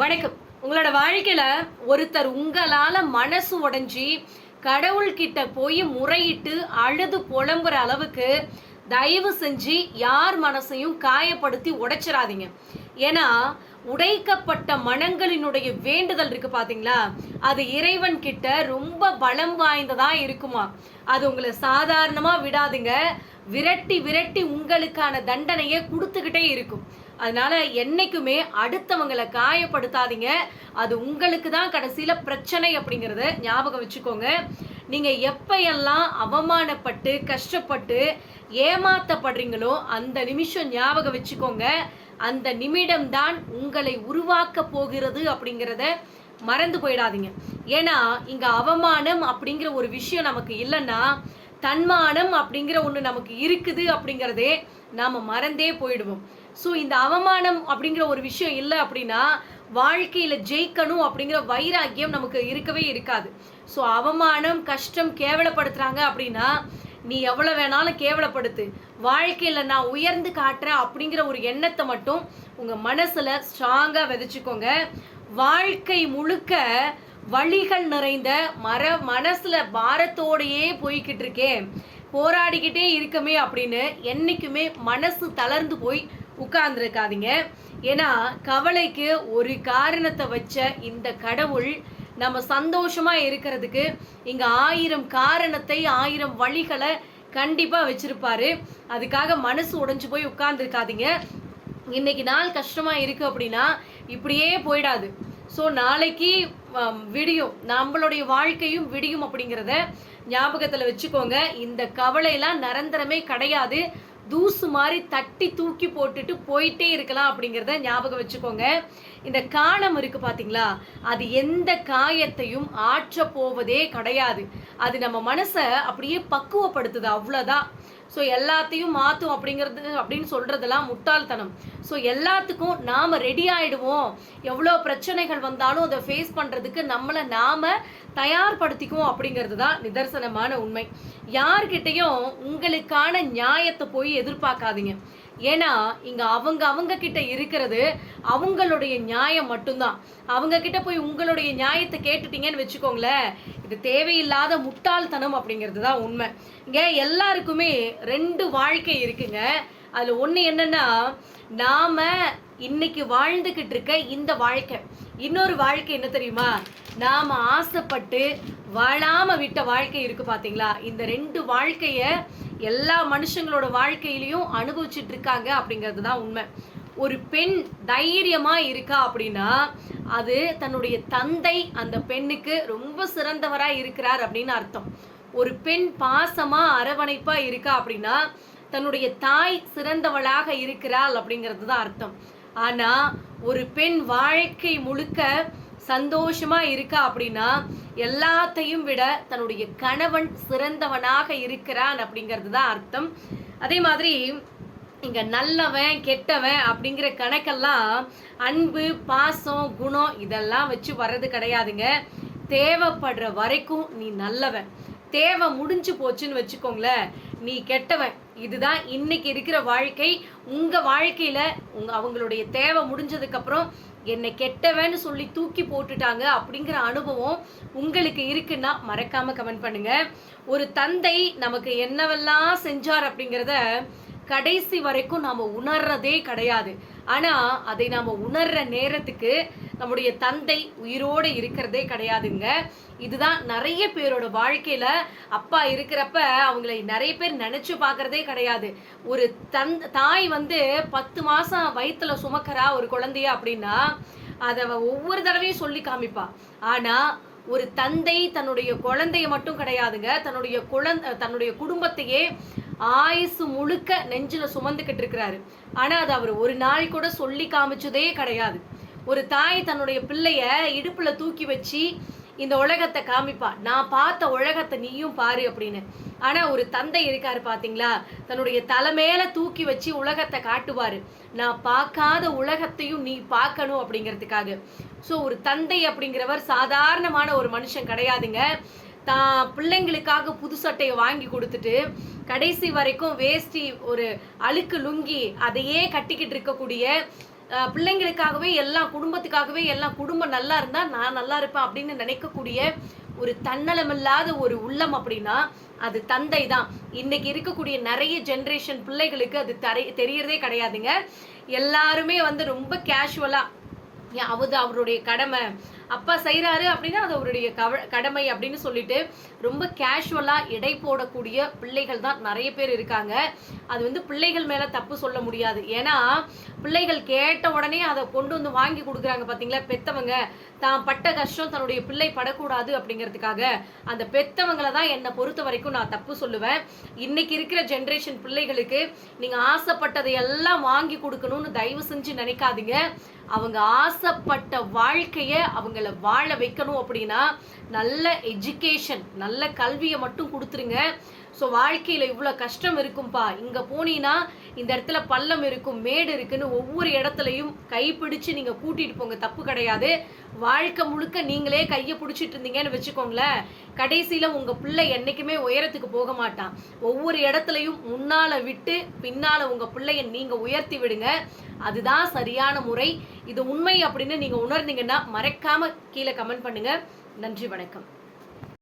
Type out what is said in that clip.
வணக்கம். உங்களோட வாழ்க்கையில ஒருத்தர் உங்களால மனசு உடைஞ்சி கடவுள்கிட்ட போய் முறையிட்டு அழுது புலம்புற அளவுக்கு தயவு செஞ்சு யார் மனசையும் காயப்படுத்தி உடைச்சிடாதீங்க ஏன்னா உடைக்கப்பட்ட மனங்களினுடைய வேண்டுதல் இருக்கு பாத்தீங்களா? அது இறைவன் கிட்ட ரொம்ப பலம் வாய்ந்ததா இருக்குமா? அது உங்களை சாதாரணமா விடாதுங்க. விரட்டி விரட்டி உங்களுக்கான தண்டனையை கொடுத்துக்கிட்டே இருக்கும். அதனால என்னைக்குமே அடுத்தவங்களை காயப்படுத்தாதீங்க. அது உங்களுக்கு தான் கடைசியில் பிரச்சனை அப்படிங்கிறத ஞாபகம் வச்சுக்கோங்க. நீங்கள் எப்பையெல்லாம் அவமானப்பட்டு கஷ்டப்பட்டு ஏமாத்தப்படுறீங்களோ அந்த நிமிஷம் ஞாபகம் வச்சுக்கோங்க. அந்த நிமிடம்தான் உங்களை உருவாக்க போகிறது அப்படிங்கிறத மறந்து போயிடாதீங்க. ஏன்னா இங்கே அவமானம் அப்படிங்கிற ஒரு விஷயம் நமக்கு இல்லைன்னா தன்மானம் அப்படிங்கிற ஒன்று நமக்கு இருக்குது அப்படிங்கிறதே நாம் மறந்தே போயிடுவோம். ஸோ இந்த அவமானம் அப்படிங்கிற ஒரு விஷயம் இல்லை அப்படின்னா வாழ்க்கையில் ஜெயிக்கணும் அப்படிங்கிற வைராக்கியம் நமக்கு இருக்கவே இருக்காது. ஸோ அவமானம் கஷ்டம் கேவலப்படுத்துகிறாங்க அப்படின்னா நீ எவ்வளோ வேணாலும் கேவலப்படுத்து. வாழ்க்கையில் நான் உயர்ந்து காட்டுறேன் அப்படிங்கிற ஒரு எண்ணத்தை மட்டும் உங்கள் மனசில் ஸ்ட்ராங்காக விதைச்சிக்கோங்க. வாழ்க்கை முழுக்க வழிகள் நிறைந்த மர மனசுல பாரத்தோடையே போய்கிட்டு இருக்கேன் போராடிக்கிட்டே இருக்கமே அப்படின்னு என்றைக்குமே மனசு தளர்ந்து போய் உட்கார்ந்துருக்காதீங்க. ஏன்னா கவலைக்கு ஒரு காரணத்தை வச்ச இந்த கடவுள் நம்ம சந்தோஷமாக இருக்கிறதுக்கு இங்கே ஆயிரம் காரணத்தை ஆயிரம் வழிகளை கண்டிப்பாக வச்சுருப்பாரு. அதுக்காக மனசு உடைஞ்சு போய் உட்கார்ந்துருக்காதீங்க. இன்னைக்கு நாள் கஷ்டமாக இருக்கு அப்படின்னா இப்படியே போயிடாது. ஸோ நாளைக்கு um, விடியும். நம்மளுடைய வாழ்க்கையும் விடியும் அப்படிங்கிறத ஞாபகத்தில் வச்சுக்கோங்க. இந்த கவலையெல்லாம் நிரந்தரமே கிடையாது. தூசு மாதிரி தட்டி தூக்கி போட்டுட்டு போயிட்டே இருக்கலாம் அப்படிங்கிறத ஞாபகம் வச்சுக்கோங்க. இந்த காலம் இருக்குது பார்த்தீங்களா அது எந்த காயத்தையும் ஆற்ற போவதே கிடையாது. அது நம்ம மனசை அப்படியே பக்குவப்படுத்துது. அவ்வளோதான் ஸோ எல்லாத்தையும் மாற்றும் அப்படிங்கிறது அப்படின்னு சொல்றதெல்லாம் முட்டாள்தனம். ஸோ எல்லாத்துக்கும் நாம் ரெடி ஆயிடுவோம். எவ்வளோ பிரச்சனைகள் வந்தாலும் அதை ஃபேஸ் பண்ணுறதுக்கு நம்மளை நாம தயார்படுத்திக்குவோம் அப்படிங்கிறது தான் நிதர்சனமான உண்மை. யார்கிட்டையும் உங்களுக்கான நியாயத்தை போய் எதிர்பார்க்காதீங்க. ஏன்னா இங்கே அவங்க அவங்க கிட்ட இருக்கிறது அவங்களுடைய நியாயம் மட்டும்தான். அவங்க கிட்ட போய் உங்களுடைய நியாயத்தை கேட்டுட்டீங்கன்னு வச்சுக்கோங்களேன் இது தேவையில்லாத முட்டாள்தனம் அப்படிங்கிறது தான் உண்மை. இங்கே எல்லாருக்குமே ரெண்டு வாழ்க்கை இருக்குங்க. அதில் ஒன்று என்னென்னா நாம் இன்னைக்கு வாழ்ந்துகிட்டு இருக்க இந்த வாழ்க்கை. இன்னொரு வாழ்க்கை என்ன தெரியுமா? நாம ஆசைப்பட்டு வாழாம விட்ட வாழ்க்கை இருக்கு பாத்தீங்களா? இந்த ரெண்டு வாழ்க்கைய எல்லா மனுஷங்களோட வாழ்க்கையிலையும் அனுபவிச்சுட்டு இருக்காங்க அப்படிங்கிறது தான் உண்மை. ஒரு பெண் தைரியமா இருக்கா அப்படின்னா அது தன்னுடைய தந்தை அந்த பெண்ணுக்கு ரொம்ப சிறந்தவராக இருக்கிறார் அப்படின்னு அர்த்தம். ஒரு பெண் பாசமா அரவணைப்பா இருக்கா அப்படின்னா தன்னுடைய தாய் சிறந்தவளாக இருக்கிறாள் அப்படிங்கிறது தான் அர்த்தம். ஆனால் ஒரு பெண் வாழ்க்கை முழுக்க சந்தோஷமா இருக்கா அப்படின்னா எல்லாத்தையும் விட தன்னுடைய கணவன் சிறந்தவனாக இருக்கிறான் அப்படிங்கிறது தான் அர்த்தம். அதே மாதிரி இங்க நல்லவன் கெட்டவன் அப்படிங்கிற கணக்கெல்லாம் அன்பு பாசம் குணம் இதெல்லாம் வச்சு வர்றது கிடையாதுங்க. தேவைப்படுற வரைக்கும் நீ நல்லவன். தேவை முடிஞ்சு போச்சுன்னு வச்சுக்கோங்களேன். நீ கெட்டவன். இதுதான் இன்னைக்கு இருக்கிற வாழ்க்கை. உங்க வாழ்க்கையில உங்க அவங்களுடைய தேவை முடிஞ்சதுக்கு அப்புறம் என்னை கெட்டவன்னு சொல்லி தூக்கி போட்டுட்டாங்க அப்படிங்கிற அனுபவம் உங்களுக்கு இருக்குன்னா மறக்காம கமெண்ட் பண்ணுங்க. ஒரு தந்தை நமக்கு என்னவெல்லாம் செஞ்சார் அப்படிங்கிறத கடைசி வரைக்கும் நாம உணர்றதே கிடையாது. ஆனா அதை நாம உணர்ற நேரத்துக்கு நம்முடைய தந்தை உயிரோடு இருக்கிறதே கிடையாதுங்க. இதுதான் நிறைய பேரோட வாழ்க்கையில அப்பா இருக்கிறப்ப அவங்களை நிறைய பேர் நினைச்சு பார்க்கறதே கிடையாது. ஒரு தன் தாய் வந்து பத்து மாசம் வயிற்றில் சுமக்கிறா ஒரு குழந்தைய அப்படின்னா அதை ஒவ்வொரு தடவையும் சொல்லி காமிப்பா. ஆனா ஒரு தந்தை தன்னுடைய குழந்தைய மட்டும் கிடையாதுங்க. தன்னுடைய குழந்தை தன்னுடைய குடும்பத்தையே ஆயுசு முழுக்க நெஞ்சில சுமந்துக்கிட்டு இருக்கிறாரு. ஆனா அது அவர் ஒரு நாள் கூட சொல்லி காமிச்சதே கிடையாது. ஒரு தாய் தன்னுடைய பிள்ளைய இடுப்புல தூக்கி வச்சு இந்த உலகத்தை காமிப்பா. நான் பார்த்த உலகத்தை நீயும் பாரு அப்படின்னு. ஆனா ஒரு தந்தை இருக்காரு பாத்தீங்களா? தன்னுடைய தலைமையில தூக்கி வச்சு உலகத்தை காட்டுவாரு. நான் பார்க்காத உலகத்தையும் நீ பார்க்கணும் அப்படிங்கிறதுக்காக. ஸோ ஒரு தந்தை அப்படிங்கிறவர் சாதாரணமான ஒரு மனுஷன் கிடையாதுங்க. தான் பிள்ளைங்களுக்காக புது சட்டையை வாங்கி கொடுத்துட்டு கடைசி வரைக்கும் வேஷ்டி ஒரு அழுக்கு லுங்கி அதையே கட்டிக்கிட்டு இருக்கக்கூடிய பிள்ளைங்களுக்காகவே எல்லாம் குடும்பத்துக்காகவே எல்லாம் குடும்பம் நல்லா இருந்தா நான் நல்லா இருப்பேன் அப்படின்னு நினைக்கக்கூடிய ஒரு தன்னலமில்லாத ஒரு உள்ளம் அப்படின்னா அது தந்தை தான். இன்னைக்கு இருக்கக்கூடிய நிறைய ஜென்ரேஷன் பிள்ளைகளுக்கு அது தரை தெரியறதே கிடையாதுங்க. எல்லாருமே வந்து ரொம்ப கேஷுவலா ஏன் அது அவருடைய கடமை. அப்பா செய்கிறாரு அப்படின்னா அது அவருடைய கவ கடமை அப்படின்னு சொல்லிட்டு ரொம்ப கேஷுவலாக எடை போடக்கூடிய பிள்ளைகள் தான் நிறைய பேர் இருக்காங்க. அது வந்து பிள்ளைகள் மேலே தப்பு சொல்ல முடியாது. ஏன்னா பிள்ளைகள் கேட்ட உடனே அதை கொண்டு வந்து வாங்கி கொடுக்குறாங்க பார்த்தீங்களா பெத்தவங்க. தான் பட்ட கஷ்டம் தன்னுடைய பிள்ளை படக்கூடாது அப்படிங்கிறதுக்காக. அந்த பெத்தவங்களை தான் என்னை பொறுத்த வரைக்கும் நான் தப்பு சொல்லுவேன். இன்னைக்கு இருக்கிற ஜென்ரேஷன் பிள்ளைகளுக்கு நீங்கள் ஆசைப்பட்டதை எல்லாம் வாங்கி கொடுக்கணும்னு தயவு செஞ்சு நினைக்காதீங்க. அவங்க ஆசைப்பட்ட வாழ்க்கையை அவங்கள வாழ வைக்கணும் அப்படின்னா நல்ல எஜுகேஷன் நல்ல கல்வியை மட்டும் கொடுத்துருங்க. ஸோ வாழ்க்கையில் இவ்வளோ கஷ்டம் இருக்கும்ப்பா இங்கே போனீங்கன்னா இந்த இடத்துல பள்ளம் இருக்கும் மேடு இருக்குன்னு ஒவ்வொரு இடத்துலையும் கைப்பிடிச்சு நீங்கள் கூட்டிகிட்டு போங்க. தப்பு கிடையாது. வாழ்க்கை முழுக்க நீங்களே கையை பிடிச்சிட்டு இருந்தீங்கன்னு வச்சுக்கோங்களேன். கடைசியில் உங்கள் பிள்ளை என்றைக்குமே உயரத்துக்கு போக மாட்டான். ஒவ்வொரு இடத்துலையும் முன்னால் விட்டு பின்னால் உங்கள் பிள்ளைய நீங்கள் உயர்த்தி விடுங்க. அதுதான் சரியான முறை. இது உண்மை அப்படின்னு நீங்கள் உணர்ந்தீங்கன்னா மறக்காமல் கீழே கமெண்ட் பண்ணுங்கள் நன்றி வணக்கம்.